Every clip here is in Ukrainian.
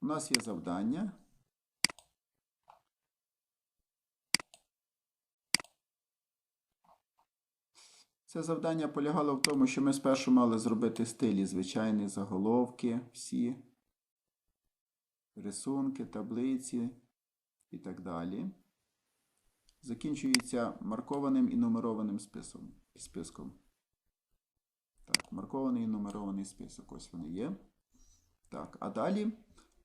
у нас є завдання. Це завдання полягало в тому, що ми спершу мали зробити стилі, звичайні заголовки, всі рисунки, таблиці і так далі. Закінчується маркованим і нумерованим списком. списком. Так, маркований і нумерований список. Ось вони є. Так, а далі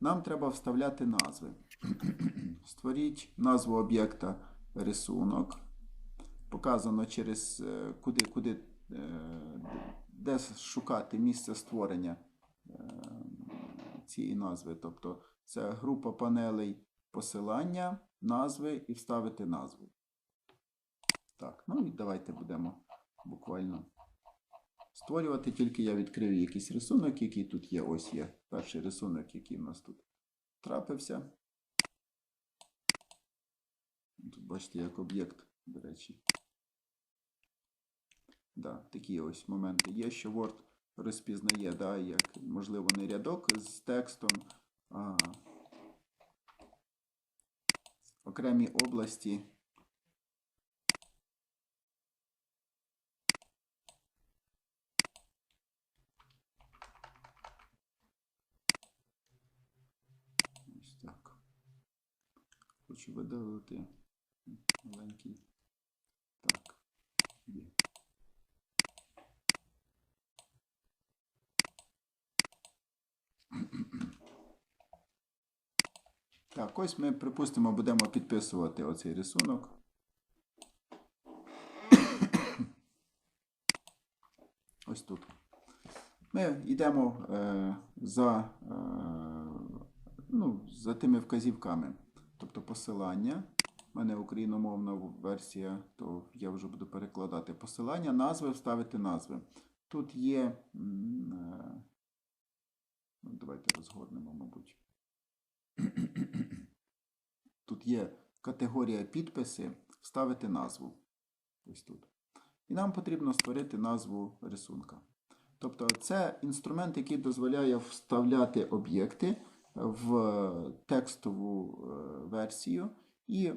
нам треба вставляти назви. Створіть назву об'єкта рисунок. Показано через е, куди, куди, е, де шукати місце створення е, цієї назви. Тобто це група панелей посилання, назви і вставити назву. Так, ну і давайте будемо буквально створювати. Тільки я відкрию якийсь рисунок, який тут є. Ось є перший рисунок, який в нас тут трапився. Тут бачите, як об'єкт, до речі. Да, такі ось моменти є, що Word розпізнає, да, як, можливо, не рядок з текстом, а окремі області. Ось так. Хочу видалити маленький. Так. Є. Так, ось ми, припустимо, будемо підписувати оцей рисунок. Ось тут. Ми йдемо е, за, е, ну, за тими вказівками, тобто посилання. У мене україномовна версія, то я вже буду перекладати посилання, назви, вставити назви. Тут є. е, ну, давайте розгорнемо, мабуть. Тут є категорія підписи, вставити назву. Ось тут. І нам потрібно створити назву рисунка. Тобто це інструмент, який дозволяє вставляти об'єкти в текстову е, версію і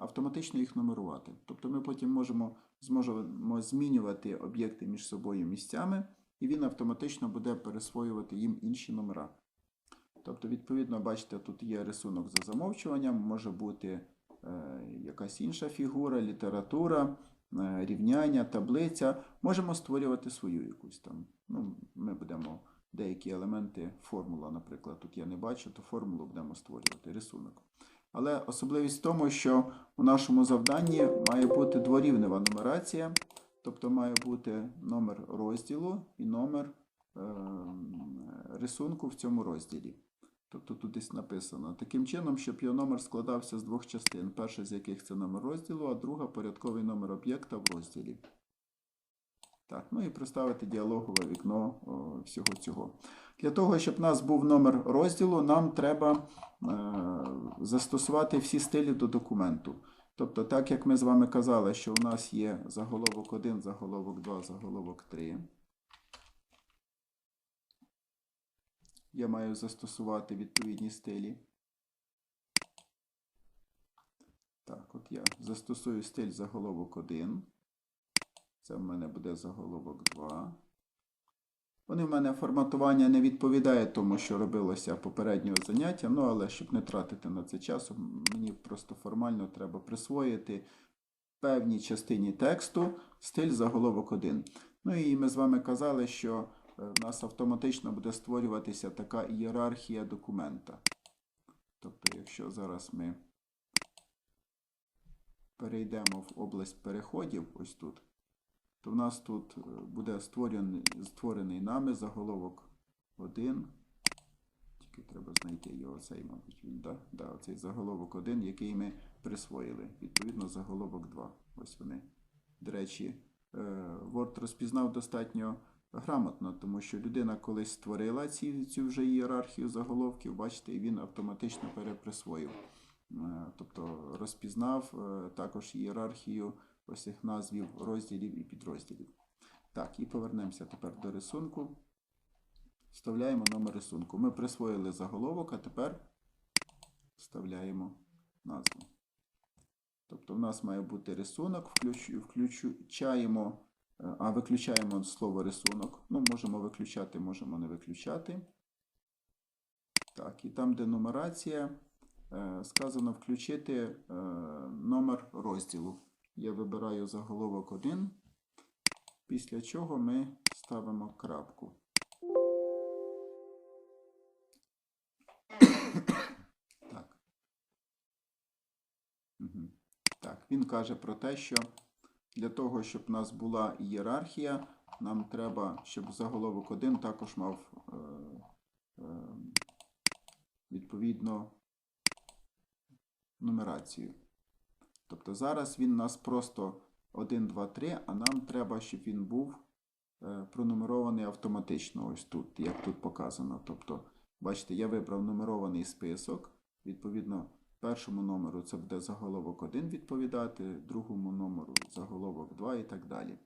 автоматично їх нумерувати. Тобто ми потім можемо, зможемо змінювати об'єкти між собою місцями, і він автоматично буде пересвоювати їм інші номера. Тобто, відповідно, бачите, тут є рисунок за замовчуванням, може бути е, якась інша фігура, література, е, рівняння, таблиця. Можемо створювати свою якусь там. Ну, ми будемо деякі елементи, формула, наприклад, тут я не бачу, то формулу будемо створювати рисунок. Але особливість в тому, що у нашому завданні має бути дворівнева нумерація, тобто має бути номер розділу і номер е, рисунку в цьому розділі. Тобто тут десь написано. Таким чином, щоб його номер складався з двох частин. Перша з яких це номер розділу, а друга порядковий номер об'єкта в розділі. Так, ну і представити діалогове вікно о, всього цього. Для того, щоб у нас був номер розділу, нам треба е, застосувати всі стилі до документу. Тобто, так як ми з вами казали, що у нас є заголовок 1, заголовок 2, заголовок 3. Я маю застосувати відповідні стилі. Так, от я застосую стиль заголовок 1. Це в мене буде заголовок 2. Вони в мене форматування не відповідає тому, що робилося попереднього заняття, ну але щоб не тратити на це часу, мені просто формально треба присвоїти певній частині тексту стиль заголовок 1. Ну і ми з вами казали, що е, в нас автоматично буде створюватися така ієрархія документа. Тобто, якщо зараз ми перейдемо в область переходів, ось тут, то в нас тут е, буде створений, створений нами заголовок 1. Тільки треба знайти його цей, мабуть, він, да? Да, оцей заголовок 1, який ми присвоїли. Відповідно, заголовок 2. Ось вони. До речі, е, Word розпізнав достатньо грамотно, тому що людина колись створила ці, цю вже ієрархію заголовків, бачите, і він автоматично переприсвоїв. Е, Тобто розпізнав також ієрархію ось цих назвів розділів і підрозділів. Так, і повернемося тепер до рисунку. вставляємо номер рисунку. Ми присвоїли заголовок, а тепер вставляємо назву. Тобто в нас має бути рисунок, включ, включаємо, е, а виключаємо слово рисунок. Ну, можемо виключати, можемо не виключати. Так, і там, де нумерація, е, сказано включити е, номер розділу. Я вибираю заголовок 1, після чого ми ставимо крапку. Так. Мгм. Так, він каже про те, що для того, щоб у нас була ієрархія, нам треба, щоб заголовок 1 також мав е, е, відповідно нумерацію. Тобто зараз він у нас просто 1, 2, 3, а нам треба, щоб він був е, пронумерований автоматично, ось тут, як тут показано. Тобто, бачите, я вибрав нумерований список. Відповідно, першому номеру це буде заголовок 1 відповідати, другому номеру заголовок 2 і так далі.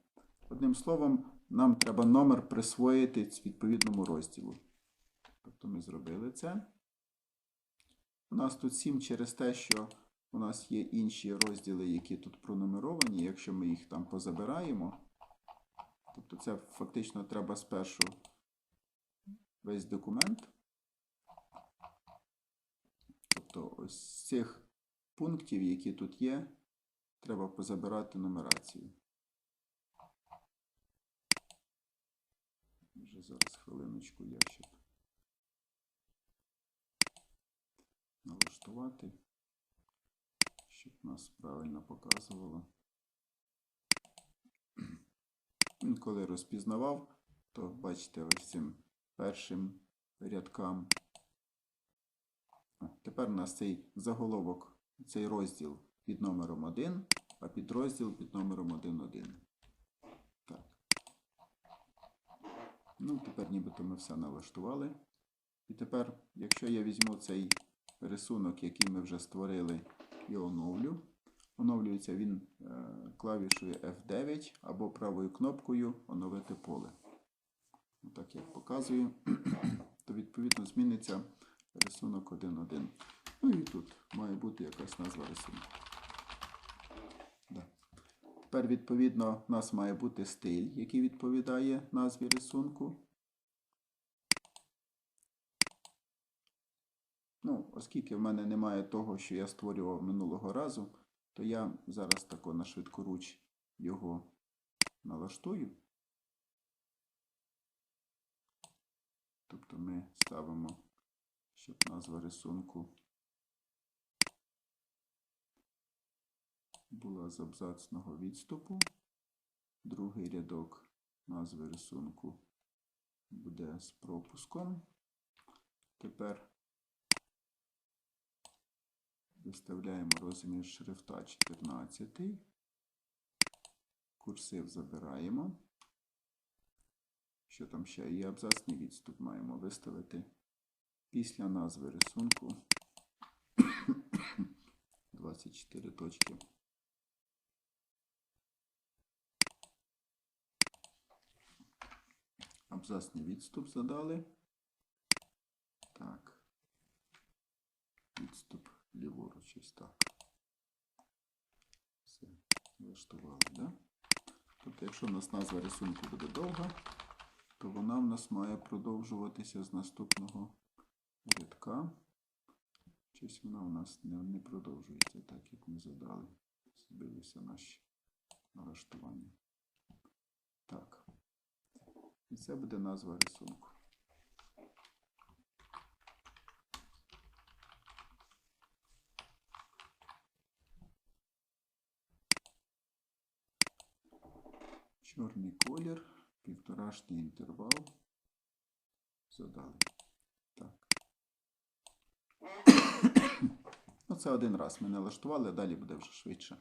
Одним словом, нам треба номер присвоїти відповідному розділу. Тобто ми зробили це. У нас тут 7 через те, що у нас є інші розділи, які тут пронумеровані. Якщо ми їх там позабираємо, тобто це фактично треба спершу весь документ. Тобто ось з цих пунктів, які тут є, треба позабирати нумерацію. Вже зараз хвилиночку я щоб налаштувати, щоб нас правильно показувало. Коли розпізнавав, то бачите, ось цим першим рядкам. Тепер у нас цей заголовок, цей розділ під номером 1, а підрозділ під номером 1.1. Так. Ну, тепер нібито ми все налаштували. І тепер, якщо я візьму цей рисунок, який ми вже створили, і оновлю. Оновлюється він е, клавішою F9 або правою кнопкою Оновити поле. Так як показую, то відповідно зміниться рисунок 1.1. Ну і тут має бути якась назва рисунку. Тепер, відповідно, у нас має бути стиль, який відповідає назві рисунку. Ну, оскільки в мене немає того, що я створював минулого разу, то я зараз тако на швидкоруч його налаштую. Тобто ми ставимо, щоб назва рисунку була з абзацного відступу. Другий рядок назви рисунку буде з пропуском. Тепер Виставляємо розмір шрифта 14. Курсив забираємо. Що там ще? І абзацний відступ маємо виставити після назви рисунку 24 точки. Абзацний відступ задали. Так. Відступ ліворуч ось так. Все, влаштували, да? Тобто, якщо в нас назва рисунку буде довга, то вона в нас має продовжуватися з наступного рядка. Щось вона у нас не, не продовжується, так як ми задали. Збилися наші налаштування. Так. І це буде назва рисунку. Чорний колір, півторашній інтервал. Задали. Так. Ну, це один раз ми налаштували, далі буде вже швидше.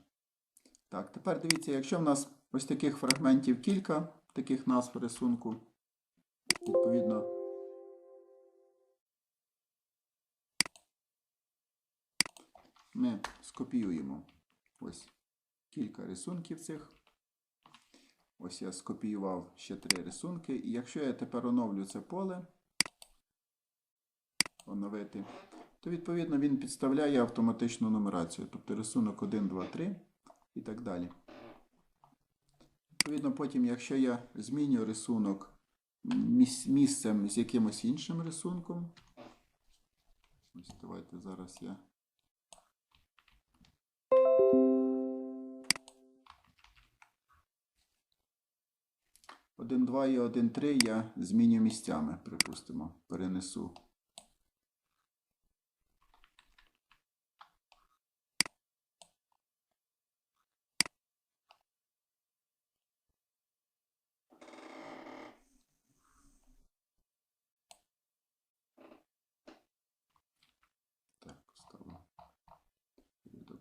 Так, тепер дивіться, якщо в нас ось таких фрагментів кілька, таких назв рисунку, відповідно. Ми скопіюємо ось кілька рисунків цих. Ось я скопіював ще три рисунки. І якщо я тепер оновлю це поле, оновити, то відповідно він підставляє автоматичну нумерацію, тобто рисунок 1, 2, 3 і так далі. Відповідно, потім, якщо я зміню рисунок місцем з якимось іншим рисунком, ось давайте зараз я. Один, два і один, три я зміню місцями, припустимо, перенесу. Так, ставлю. Порядок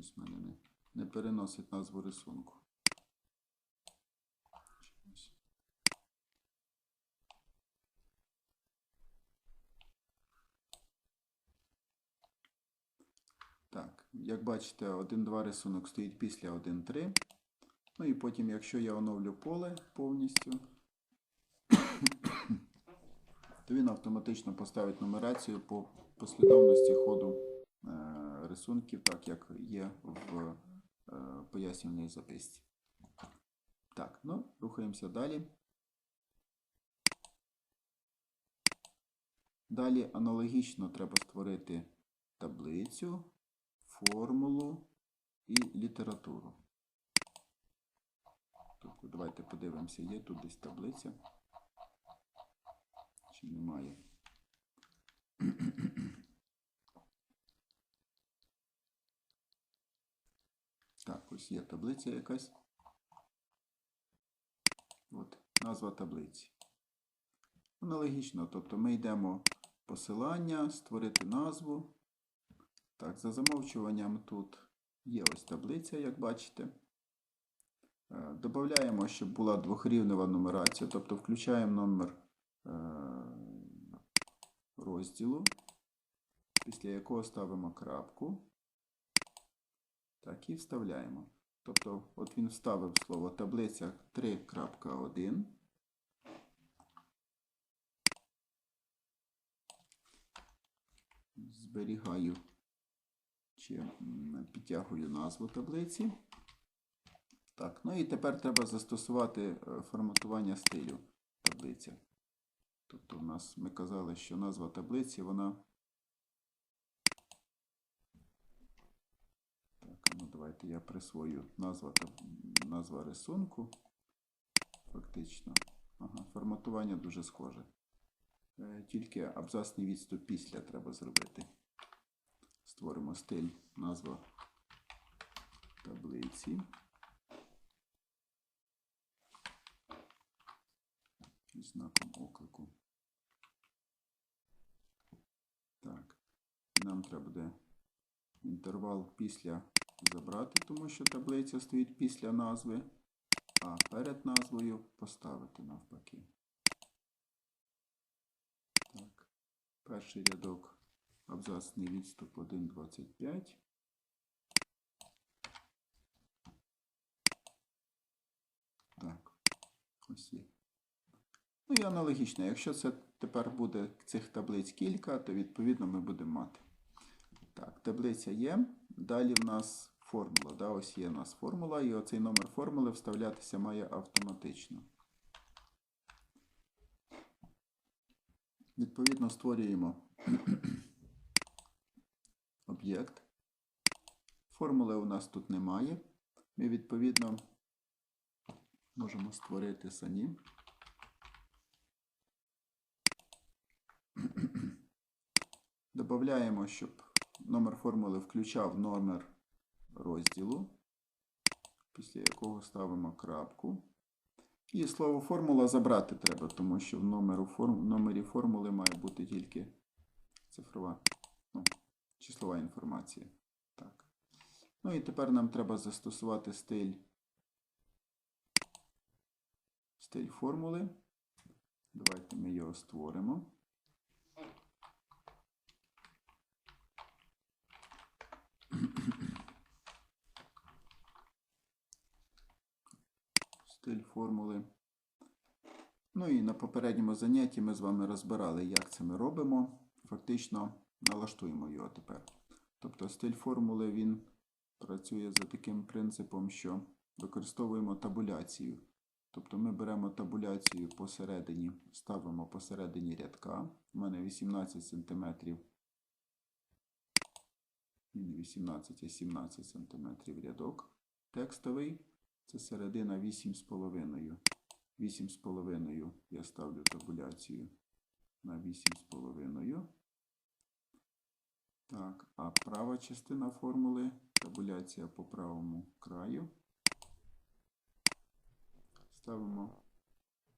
Щось в мене не, не переносить назву рисунку. Так, як бачите, 1-2 рисунок стоїть після 1-3. Ну і потім, якщо я оновлю поле повністю, то він автоматично поставить нумерацію по послідовності ходу е, рисунків, так як є в е, пояснювальній записці. Так, ну, рухаємося далі. Далі аналогічно треба створити таблицю, формулу і літературу. Тобто давайте подивимося, є тут десь таблиця. Чи немає? Так, ось є таблиця якась. От, назва таблиці. Аналогічно, тобто ми йдемо посилання, створити назву. Так, за замовчуванням тут є ось таблиця, як бачите. Е, Додаємо, щоб була двохрівнева нумерація, тобто включаємо номер е, розділу, після якого ставимо крапку. Так, і вставляємо. Тобто, от він вставив слово таблиця 3.1. Зберігаю чи підтягую назву таблиці. Так, ну і тепер треба застосувати е, форматування стилю таблиця. Тобто у нас ми казали, що назва таблиці, вона. Так, ну давайте я присвою назва, назва рисунку. Фактично. Ага, форматування дуже схоже. Е, Тільки абзацний відступ після треба зробити. Створимо стиль, назва таблиці. Із знаком оклику. Так. Нам треба буде інтервал після забрати, тому що таблиця стоїть після назви, а перед назвою поставити навпаки. Так. Перший рядок абзацний відступ 1.25. Так, ось є. Ну і аналогічно, якщо це тепер буде цих таблиць кілька, то відповідно ми будемо мати. Так, таблиця є. Далі в нас формула. Да, ось є у нас формула, і оцей номер формули вставлятися має автоматично. Відповідно, створюємо об'єкт. Формули у нас тут немає. Ми, відповідно, можемо створити самі. Додаємо, щоб номер формули включав номер розділу, після якого ставимо крапку. І слово формула забрати треба, тому що в номері формули має бути тільки цифрова, ну, числова інформація. Так. Ну і тепер нам треба застосувати стиль, стиль формули. Давайте ми його створимо. Стиль формули. Ну і на попередньому занятті ми з вами розбирали, як це ми робимо. Фактично налаштуємо його тепер. Тобто стиль формули він працює за таким принципом, що використовуємо табуляцію. Тобто ми беремо табуляцію посередині, ставимо посередині рядка. У мене 18 см. Не 18, а 17 см рядок. Текстовий. Це середина 8,5. 8,5 я ставлю табуляцію на 8,5. Так, а права частина формули табуляція по правому краю. Ставимо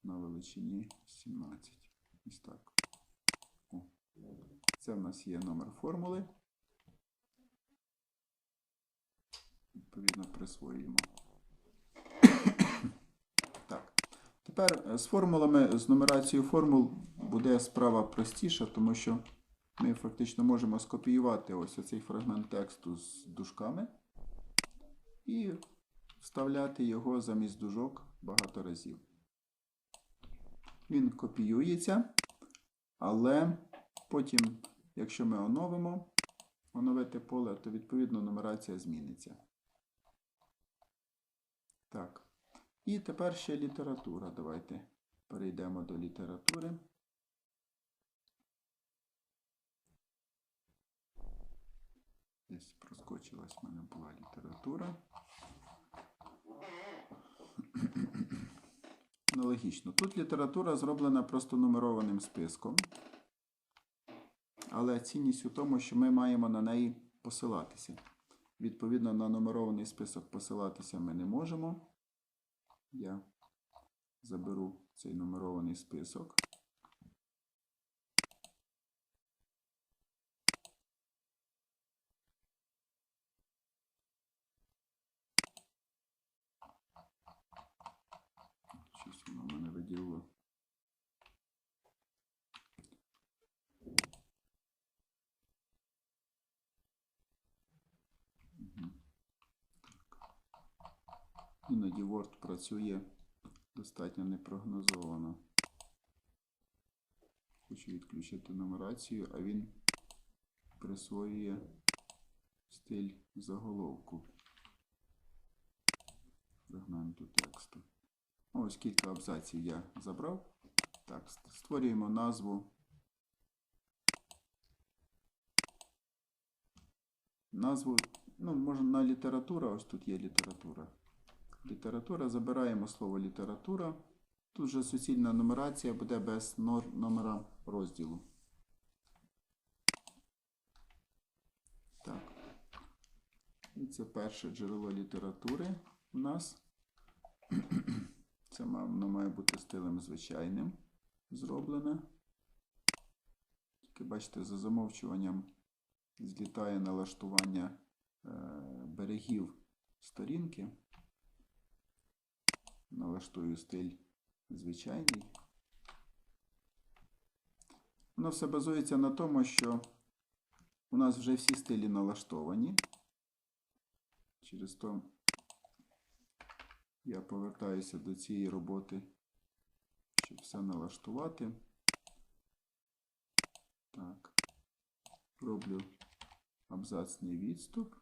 на величині 17. Ось так. О. Це в нас є номер формули. Відповідно, присвоюємо. Так. Тепер з формулами, з нумерацією формул буде справа простіша, тому що ми фактично можемо скопіювати ось оцей фрагмент тексту з дужками і вставляти його замість дужок багато разів. Він копіюється, але потім, якщо ми оновимо, оновити поле, то відповідно нумерація зміниться. Так. І тепер ще література. Давайте перейдемо до літератури. Десь проскочилась в мене була література. Аналогічно. Тут література зроблена просто нумерованим списком. Але цінність у тому, що ми маємо на неї посилатися. Відповідно, на нумерований список посилатися ми не можемо. Я заберу цей нумерований список. Щось воно мене виділило. Іноді Word працює достатньо непрогнозовано. Хочу відключити нумерацію, а він присвоює стиль заголовку фрагменту тексту. Ось кілька абзаців я забрав. Так, створюємо назву. Назву, ну, можна на література, ось тут є література. Література, забираємо слово література. Тут же суцільна нумерація буде без номера розділу. Так. І це перше джерело літератури у нас. Це воно має бути стилем звичайним зроблене. Тільки бачите, за замовчуванням злітає налаштування е, берегів сторінки. Налаштую стиль звичайний. Воно все базується на тому, що у нас вже всі стилі налаштовані. Через то я повертаюся до цієї роботи, щоб все налаштувати. Так. Роблю абзацний відступ.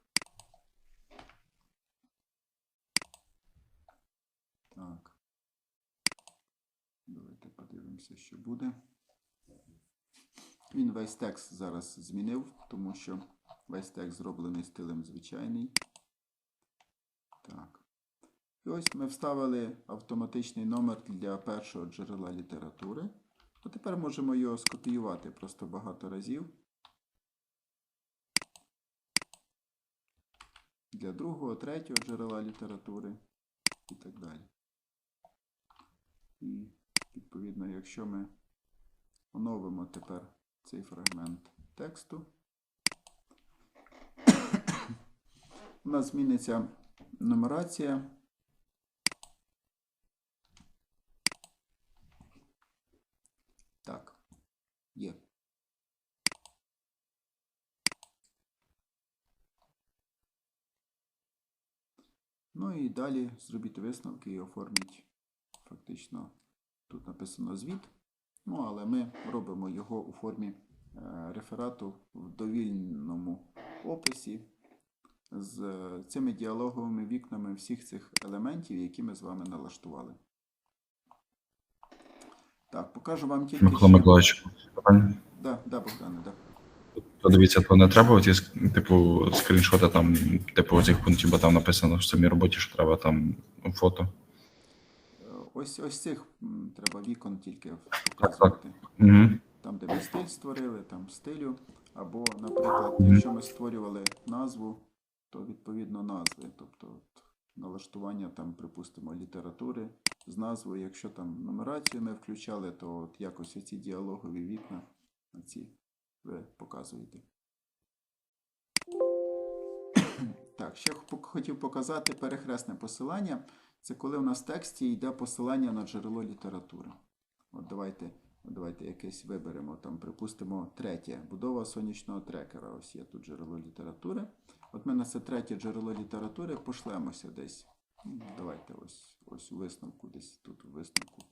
Так. Давайте подивимося, що буде. Він весь текст зараз змінив, тому що весь текст зроблений стилем звичайний. Так. І ось ми вставили автоматичний номер для першого джерела літератури. А тепер можемо його скопіювати просто багато разів. Для другого, третього джерела літератури і так далі. Відповідно, якщо ми оновимо тепер цей фрагмент тексту, у нас зміниться нумерація. Так, є. Ну і далі зробіть висновки і оформіть фактично тут написано звіт. Ну, але ми робимо його у формі е, реферату в довільному описі з е, цими діалоговими вікнами всіх цих елементів, які ми з вами налаштували. Так, покажу вам тільки. Микола Миколаївич, питання. Да, да, Богдане, да. То дивіться, то не треба оці, типу, скріншоти там, типу, оцих пунктів, бо там написано в самій роботі, що треба там фото. Ось ось цих треба вікон тільки показувати. Угу. Там, де ми стиль створили, там стилю. Або, наприклад, якщо ми створювали назву, то відповідно назви. Тобто от, налаштування там, припустимо, літератури з назвою. Якщо там нумерацію ми включали, то от якось оці діалогові вікна ці ви показуєте. Так, ще хотів показати перехресне посилання. Це коли у нас в тексті йде посилання на джерело літератури. От давайте, давайте якесь виберемо. Там, припустимо, третє. Будова сонячного трекера. Ось є тут джерело літератури. От ми на це третє джерело літератури пошлемося десь. Ну, Давайте ось, ось висновку, десь тут висновку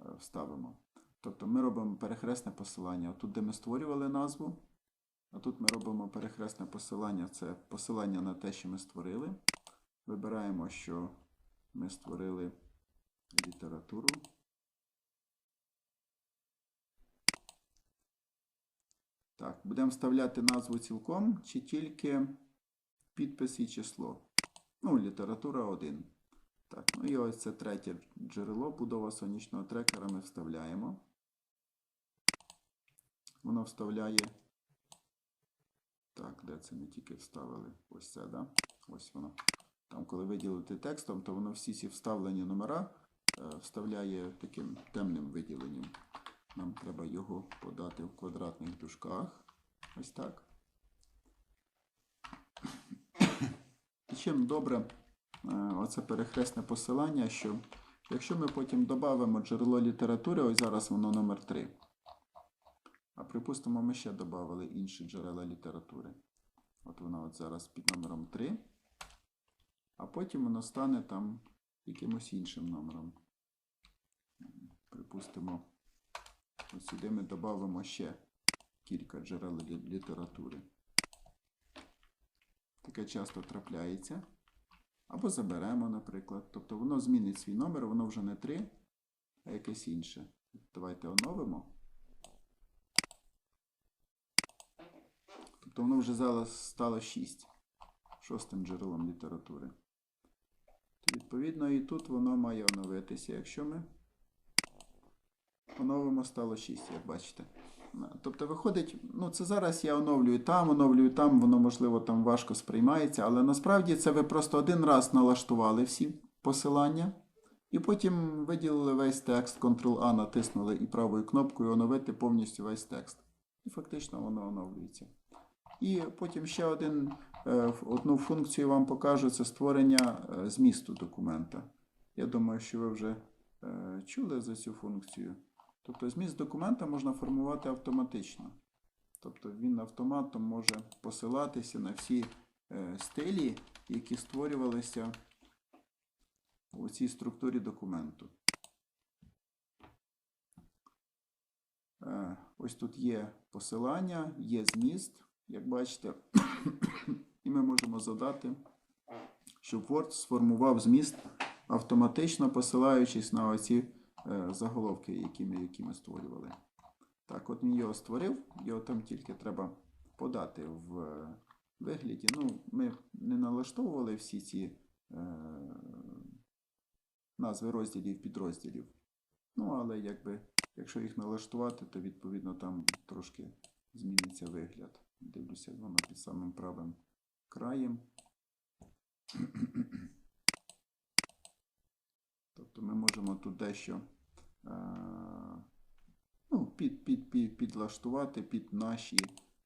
е, вставимо. Тобто ми робимо перехресне посилання. Тут, де ми створювали назву, а тут ми робимо перехресне посилання. Це посилання на те, що ми створили. Вибираємо, що ми створили літературу. Так, будемо вставляти назву цілком чи тільки підпис і число. Ну, література 1. Так, ну і ось це третє джерело, будова сонячного трекера ми вставляємо. Воно вставляє. Так, де це ми тільки вставили? Ось це, да? Ось воно. Там, коли виділити текстом, то воно всі ці вставлені номера е, вставляє таким темним виділенням. Нам треба його подати в квадратних дужках. Ось так. І чим добре е, оце перехресне посилання, що якщо ми потім додамо джерело літератури, ось зараз воно номер 3. А припустимо, ми ще додали інші джерела літератури. От вона от зараз під номером 3. А потім воно стане там якимось іншим номером. Припустимо, ось сюди ми додамо ще кілька джерел лі- літератури. Таке часто трапляється. Або заберемо, наприклад. Тобто воно змінить свій номер, воно вже не 3, а якесь інше. Давайте оновимо. Тобто воно вже зараз стало 6. Шостим джерелом літератури. Відповідно і тут воно має оновитися, якщо ми оновимо стало 6, як бачите. Тобто виходить, ну це зараз я оновлюю там, оновлюю там, воно можливо там важко сприймається, але насправді це ви просто один раз налаштували всі посилання, і потім виділили весь текст, Ctrl-A натиснули і правою кнопкою оновити повністю весь текст. І фактично воно оновлюється. І потім ще один, е, одну функцію вам покажу це створення е, змісту документа. Я думаю, що ви вже е, чули за цю функцію. Тобто зміст документа можна формувати автоматично. Тобто він автоматом може посилатися на всі е, стилі, які створювалися у цій структурі документу. Е, Ось тут є посилання, є зміст, як бачите, і ми можемо задати, щоб Word сформував зміст автоматично посилаючись на оці е, заголовки, які ми, які ми створювали. Так, от він його створив, його там тільки треба подати в е, вигляді. Ну, ми не налаштовували всі ці е, назви розділів, підрозділів. Ну, але якби, якщо їх налаштувати, то відповідно там трошки зміниться вигляд. Дивлюся, воно під самим правим краєм. Тобто ми можемо тут дещо е, ну, під, під, під, підлаштувати під, наші,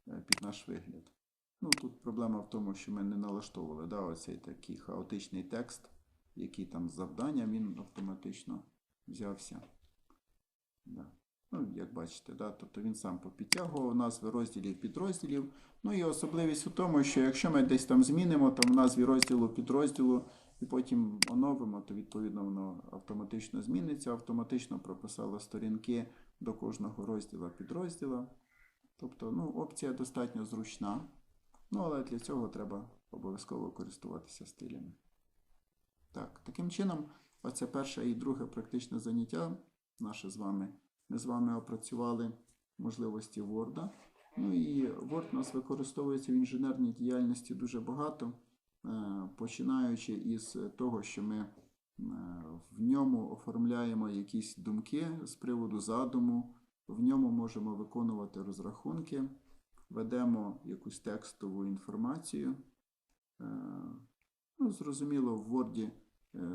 е, під наш вигляд. Ну, тут проблема в тому, що ми не налаштовували да, оцей такий хаотичний текст, який там з завданням він автоматично взявся. Да. Ну, як бачите, да, тобто він сам попідтягував назви розділів підрозділів. Ну і особливість у тому, що якщо ми десь там змінимо там в назві розділу підрозділу і потім оновимо, то відповідно воно автоматично зміниться, автоматично прописало сторінки до кожного розділу підрозділа. Тобто, ну, опція достатньо зручна. Ну, але для цього треба обов'язково користуватися стилями. Так, таким чином, оце перше і друге практичне заняття наше з вами. Ми з вами опрацювали можливості Word. Ну і Word у нас використовується в інженерній діяльності дуже багато, е, починаючи із того, що ми е, в ньому оформляємо якісь думки з приводу задуму, в ньому можемо виконувати розрахунки, ведемо якусь текстову інформацію. Е, Ну, зрозуміло, в Word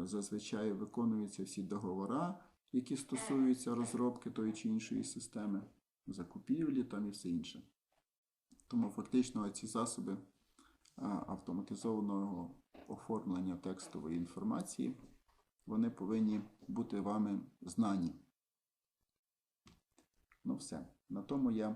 зазвичай виконуються всі договори, які стосуються розробки тої чи іншої системи, закупівлі там і все інше. Тому фактично ці засоби автоматизованого оформлення текстової інформації вони повинні бути вами знані. Ну все. На тому я